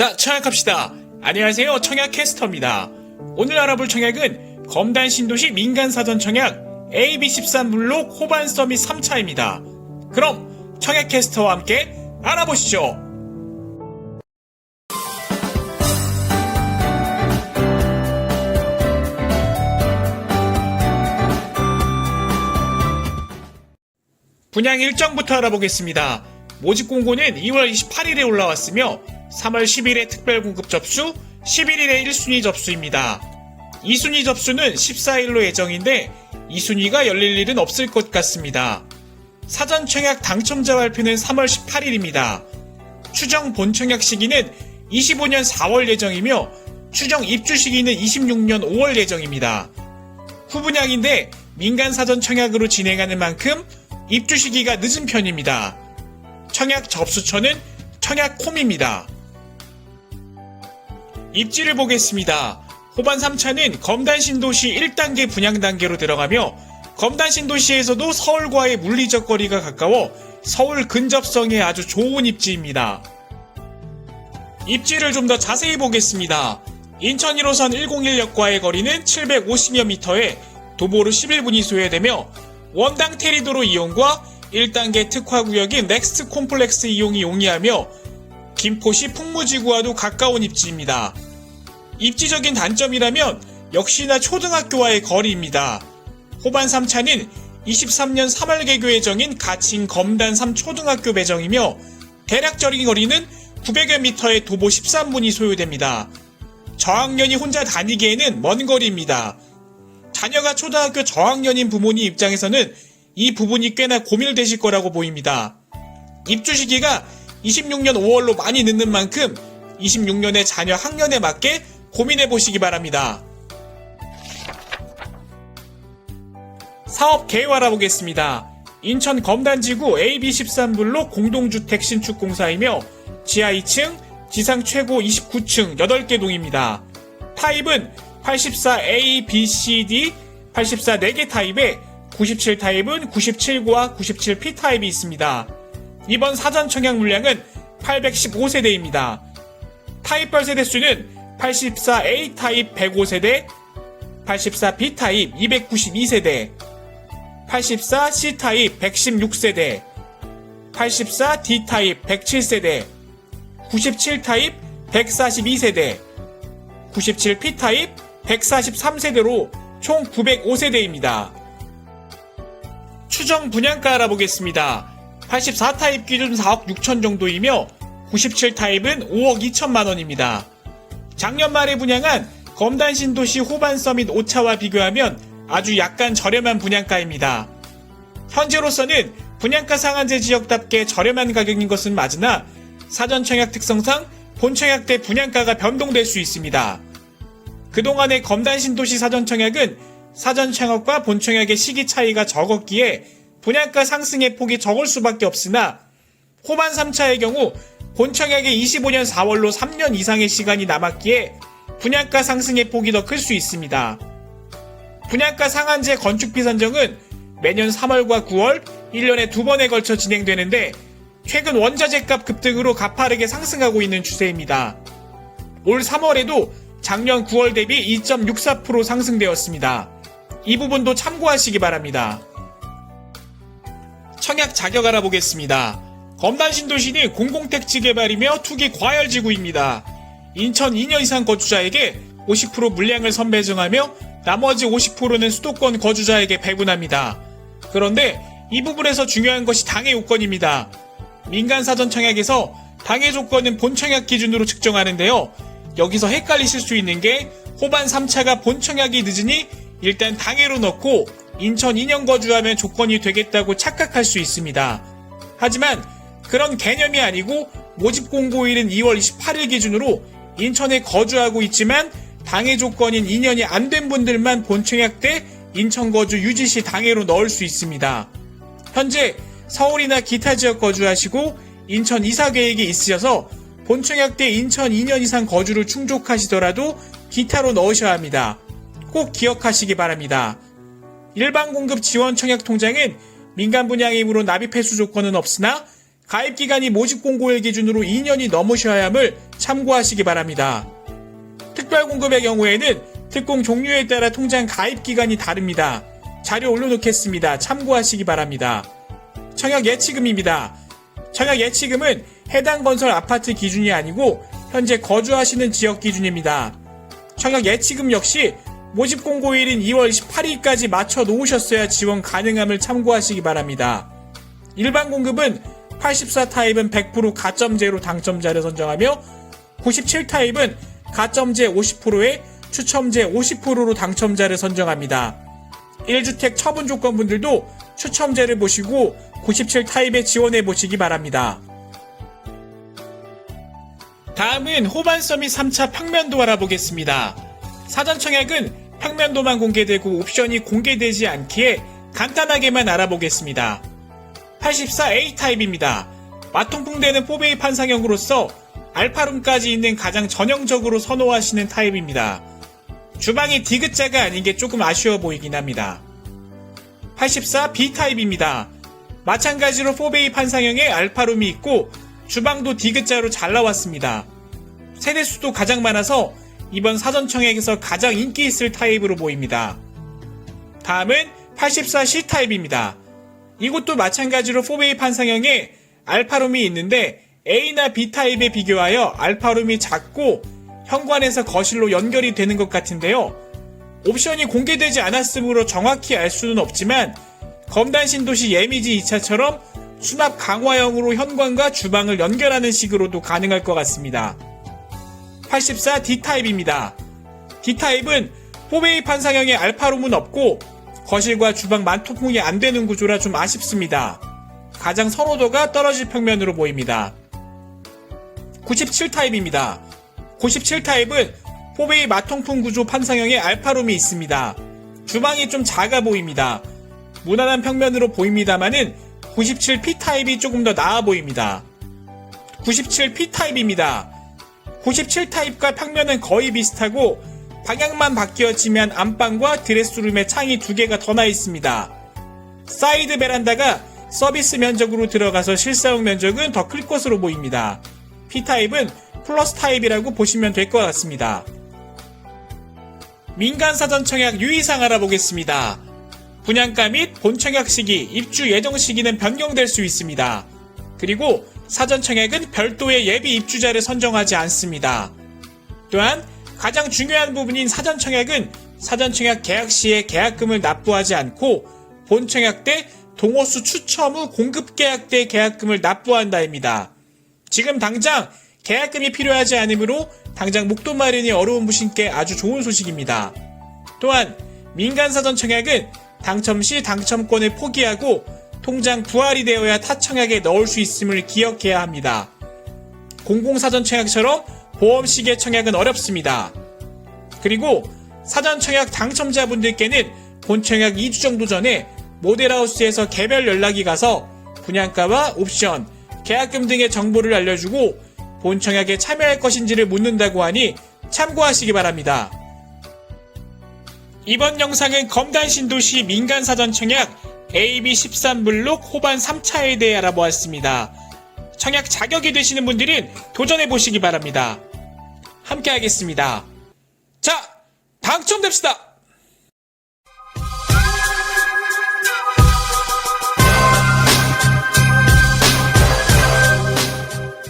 자, 청약합시다. 안녕하세요. 청약 캐스터입니다. 오늘 알아볼 청약은 검단 신도시 민간사전 청약 AB13블록 호반 서밋 3차입니다. 그럼 청약 캐스터와 함께 알아보시죠. 분양 일정부터 알아보겠습니다. 모집 공고는 2월 28일에 올라왔으며 3월 10일에 특별 공급 접수, 11일에 1순위 접수입니다. 2순위 접수는 14일로 예정인데 2순위가 열릴 일은 없을 것 같습니다. 사전 청약 당첨자 발표는 3월 18일입니다. 추정 본 청약 시기는 25년 4월 예정이며 추정 입주 시기는 26년 5월 예정입니다. 후분양인데 민간 사전 청약으로 진행하는 만큼 입주 시기가 늦은 편입니다. 청약 접수처는 청약콤입니다. 입지를 보겠습니다. 호반 3차는 검단 신도시 1단계 분양 단계로 들어가며 검단 신도시에서도 서울과의 물리적 거리가 가까워 서울 근접성에 아주 좋은 입지입니다. 입지를 좀 더 자세히 보겠습니다. 인천 1호선 101역과의 거리는 750여 미터에 도보로 11분이 소요되며 원당 테리도로 이용과 1단계 특화구역인 넥스트 콤플렉스 이용이 용이하며 김포시 풍무지구와도 가까운 입지입니다. 입지적인 단점이라면 역시나 초등학교와의 거리입니다. 호반 3차는 23년 3월 개교 예정인 가칭 검단 3 초등학교 배정이며 대략적인 거리는 900여 미터의 도보 13분이 소요됩니다. 저학년이 혼자 다니기에는 먼 거리입니다. 자녀가 초등학교 저학년인 부모님 입장에서는 이 부분이 꽤나 고민되실 거라고 보입니다. 입주 시기가 26년 5월로 많이 늦는 만큼 26년의 자녀 학년에 맞게 고민해 보시기 바랍니다. 사업 계획 알아보겠습니다. 인천 검단지구 AB13블록 공동주택 신축 공사이며 지하 2층, 지상 최고 29층 8개 동입니다. 타입은 84A, B, C, D, 84 4개 타입에 97 타입은 97과 97P 타입이 있습니다. 이번 사전 청약 물량은 815세대입니다. 타입별 세대 수는 84A 타입 105세대, 84B 타입 292세대, 84C 타입 116세대, 84D 타입 107세대, 97 타입 142세대, 97P 타입 143세대로 총 905세대입니다. 추정 분양가 알아보겠습니다. 84 타입 기준 4억 6천 정도이며 97 타입은 5억 2천만 원입니다. 작년 말에 분양한 검단 신도시 호반 서밋 5차와 비교하면 아주 약간 저렴한 분양가입니다. 현재로서는 분양가 상한제 지역답게 저렴한 가격인 것은 맞으나 사전 청약 특성상 본 청약 때 분양가가 변동될 수 있습니다. 그동안의 검단 신도시 사전 청약은 사전 청약과 본 청약의 시기 차이가 적었기에 분양가 상승의 폭이 적을 수밖에 없으나 호반 3차의 경우 본 청약의 25년 4월로 3년 이상의 시간이 남았기에 분양가 상승의 폭이 더 클 수 있습니다. 분양가 상한제 건축비 산정은 매년 3월과 9월 1년에 두 번에 걸쳐 진행되는데 최근 원자재 값 급등으로 가파르게 상승하고 있는 추세입니다. 올 3월에도 작년 9월 대비 2.64% 상승되었습니다. 이 부분도 참고하시기 바랍니다. 청약 자격 알아보겠습니다. 검단 신도시는 공공택지 개발이며 투기 과열지구입니다. 인천 2년 이상 거주자에게 50% 물량을 선배정하며 나머지 50%는 수도권 거주자에게 배분합니다. 그런데 이 부분에서 중요한 것이 당해 요건입니다. 민간 사전 청약에서 당해 조건은 본 청약 기준으로 측정하는데요. 여기서 헷갈리실 수 있는 게 호반 3차가 본 청약이 늦으니 일단 당해로 넣고 인천 2년 거주하면 조건이 되겠다고 착각할 수 있습니다. 하지만 그런 개념이 아니고 모집 공고일은 2월 28일 기준으로 인천에 거주하고 있지만 당해 조건인 2년이 안 된 분들만 본청약 때 인천 거주 유지 시 당해로 넣을 수 있습니다. 현재 서울이나 기타 지역 거주하시고 인천 이사 계획이 있으셔서 본청약 때 인천 2년 이상 거주를 충족하시더라도 기타로 넣으셔야 합니다. 꼭 기억하시기 바랍니다. 일반 공급 지원 청약 통장은 민간 분양이므로 납입 회수 조건은 없으나 가입 기간이 모집 공고일 기준으로 2년이 넘으셔야 함을 참고하시기 바랍니다. 특별 공급의 경우에는 특공 종류에 따라 통장 가입 기간이 다릅니다. 자료 올려놓겠습니다. 참고하시기 바랍니다. 청약 예치금입니다. 청약 예치금은 해당 건설 아파트 기준이 아니고 현재 거주하시는 지역 기준입니다. 청약 예치금 역시 모집 공고일인 2월 18일까지 맞춰 놓으셨어야 지원 가능함을 참고하시기 바랍니다. 일반 공급은 84 타입은 100% 가점제로 당첨자를 선정하며 97 타입은 가점제 50%에 추첨제 50%로 당첨자를 선정합니다. 1주택 처분 조건분들도 추첨제를 보시고 97 타입에 지원해 보시기 바랍니다. 다음은 호반 서밋 3차 평면도 알아보겠습니다. 사전 청약은 평면도만 공개되고 옵션이 공개되지 않기에 간단하게만 알아보겠습니다. 84A 타입입니다. 마통풍되는 4베이 판상형으로서 알파룸까지 있는 가장 전형적으로 선호하시는 타입입니다. 주방이 디귿자가 아닌 게 조금 아쉬워 보이긴 합니다. 84B 타입입니다. 마찬가지로 4베이 판상형에 알파룸이 있고 주방도 디귿자로 잘 나왔습니다. 세대수도 가장 많아서 이번 사전청약에서 가장 인기 있을 타입으로 보입니다. 다음은 84C 타입입니다. 이것도 마찬가지로 4베이 판상형에 알파룸이 있는데 A나 B 타입에 비교하여 알파룸이 작고 현관에서 거실로 연결이 되는 것 같은데요. 옵션이 공개되지 않았으므로 정확히 알 수는 없지만 검단 신도시 예미지 2차처럼 수납 강화형으로 현관과 주방을 연결하는 식으로도 가능할 것 같습니다. 84 D타입입니다. D타입은 4베이 판상형의 알파룸은 없고 거실과 주방 만통풍이 안 되는 구조라 좀 아쉽습니다. 가장 선호도가 떨어질 평면으로 보입니다. 97타입입니다. 97타입은 4베이 마통풍 구조 판상형의 알파룸이 있습니다. 주방이 좀 작아 보입니다. 무난한 평면으로 보입니다만은 97P타입이 조금 더 나아 보입니다. 97P타입입니다. 97타입과 평면은 거의 비슷하고 방향만 바뀌어지면 안방과 드레스룸에 창이 두 개가 더 나 있습니다. 사이드 베란다가 서비스 면적으로 들어가서 실사용 면적은 더 클 것으로 보입니다. P타입은 플러스 타입이라고 보시면 될 것 같습니다. 민간 사전 청약 유의사항 알아보겠습니다. 분양가 및 본청약 시기, 입주 예정 시기는 변경될 수 있습니다. 그리고 사전 청약은 별도의 예비 입주자를 선정하지 않습니다. 또한 가장 중요한 부분인 사전 청약은 사전 청약 계약 시에 계약금을 납부하지 않고 본 청약 때 동호수 추첨 후 공급 계약 때 계약금을 납부한다입니다. 지금 당장 계약금이 필요하지 않으므로 당장 목돈 마련이 어려운 분신께 아주 좋은 소식입니다. 또한 민간 사전 청약은 당첨 시 당첨권을 포기하고 통장 부활이 되어야 타 청약에 넣을 수 있음을 기억해야 합니다. 공공사전 청약처럼 보험 시계 청약은 어렵습니다. 그리고 사전 청약 당첨자분들께는 본 청약 2주 정도 전에 모델하우스에서 개별 연락이 가서 분양가와 옵션, 계약금 등의 정보를 알려주고 본 청약에 참여할 것인지를 묻는다고 하니 참고하시기 바랍니다. 이번 영상은 검단 신도시 민간 사전 청약 AB13 블록 호반 3차에 대해 알아보았습니다. 청약 자격이 되시는 분들은 도전해 보시기 바랍니다. 함께 하겠습니다. 자, 당첨됩시다!